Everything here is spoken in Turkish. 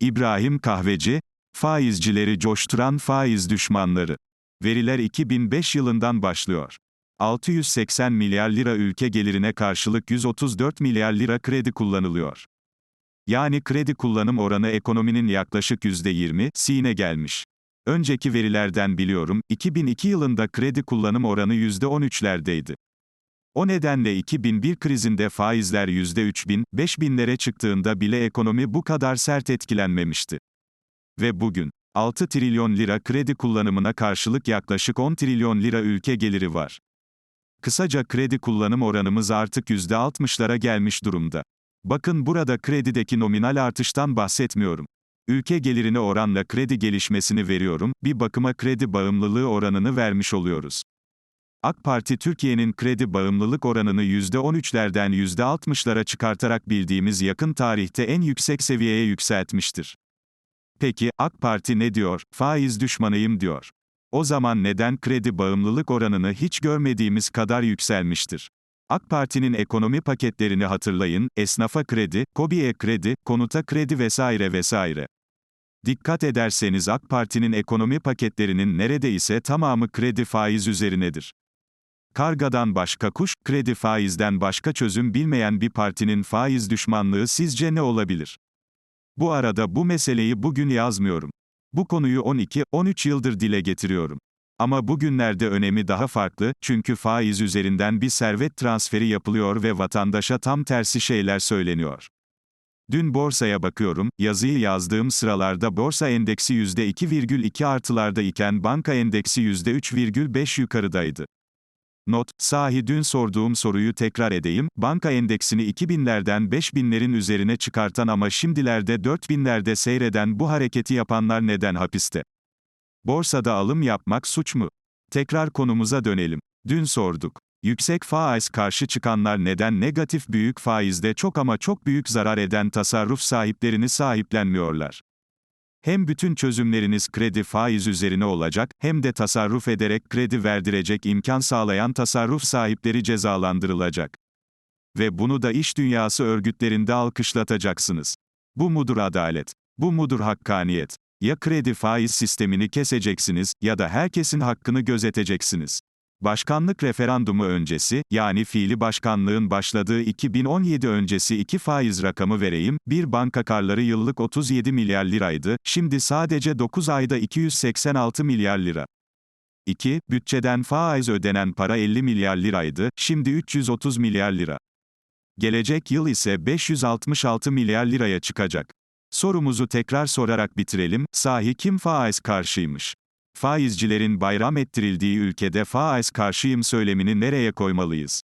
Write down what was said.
İbrahim Kahveci, faizcileri coşturan faiz düşmanları. Veriler 2005 yılından başlıyor. 680 milyar lira ülke gelirine karşılık 134 milyar lira kredi kullanılıyor. Yani kredi kullanım oranı ekonominin yaklaşık %20'sine gelmiş. Önceki verilerden biliyorum, 2002 yılında kredi kullanım oranı %13'lerdeydi. O nedenle 2001 krizinde faizler %3000, 5000'lere çıktığında bile ekonomi bu kadar sert etkilenmemişti. Ve bugün, 6 trilyon lira kredi kullanımına karşılık yaklaşık 10 trilyon lira ülke geliri var. Kısaca kredi kullanım oranımız artık %60'lara gelmiş durumda. Bakın burada kredideki nominal artıştan bahsetmiyorum. Ülke gelirine oranla kredi gelişmesini veriyorum, bir bakıma kredi bağımlılığı oranını vermiş oluyoruz. AK Parti Türkiye'nin kredi bağımlılık oranını %13'lerden %60'lara çıkartarak bildiğimiz yakın tarihte en yüksek seviyeye yükseltmiştir. Peki, AK Parti ne diyor? Faiz düşmanıyım diyor. O zaman neden kredi bağımlılık oranını hiç görmediğimiz kadar yükselmiştir? AK Parti'nin ekonomi paketlerini hatırlayın, esnafa kredi, KOBİ'ye kredi, konuta kredi vesaire vesaire. Dikkat ederseniz AK Parti'nin ekonomi paketlerinin neredeyse tamamı kredi faiz üzerinedir. Kargadan başka kuş, kredi faizden başka çözüm bilmeyen bir partinin faiz düşmanlığı sizce ne olabilir? Bu arada bu meseleyi bugün yazmıyorum. Bu konuyu 12-13 yıldır dile getiriyorum. Ama bugünlerde önemi daha farklı, çünkü faiz üzerinden bir servet transferi yapılıyor ve vatandaşa tam tersi şeyler söyleniyor. Dün borsaya bakıyorum, yazıyı yazdığım sıralarda borsa endeksi %2,2 artılarda iken banka endeksi %3,5 yukarıdaydı. Not, sahi dün sorduğum soruyu tekrar edeyim, banka endeksini 2000'lerden 5000'lerin üzerine çıkartan ama şimdilerde 4000'lerde seyreden bu hareketi yapanlar neden hapiste? Borsada alım yapmak suç mu? Tekrar konumuza dönelim. Dün sorduk. Yüksek faiz karşı çıkanlar neden negatif büyük faizde çok ama çok büyük zarar eden tasarruf sahiplerini sahiplenmiyorlar? Hem bütün çözümleriniz kredi faiz üzerine olacak, hem de tasarruf ederek kredi verdirecek imkan sağlayan tasarruf sahipleri cezalandırılacak. Ve bunu da iş dünyası örgütlerinde alkışlatacaksınız. Bu mudur adalet? Bu mudur hakkaniyet? Ya kredi faiz sistemini keseceksiniz ya da herkesin hakkını gözeteceksiniz. Başkanlık referandumu öncesi, yani fiili başkanlığın başladığı 2017 öncesi iki faiz rakamı vereyim, bir banka karları yıllık 37 milyar liraydı, şimdi sadece 9 ayda 286 milyar lira. 2. Bütçeden faiz ödenen para 50 milyar liraydı, şimdi 330 milyar lira. Gelecek yıl ise 566 milyar liraya çıkacak. Sorumuzu tekrar sorarak bitirelim, sahi kim faiz karşıymış? Faizcilerin bayram ettirildiği ülkede faiz karşıyım söylemini nereye koymalıyız?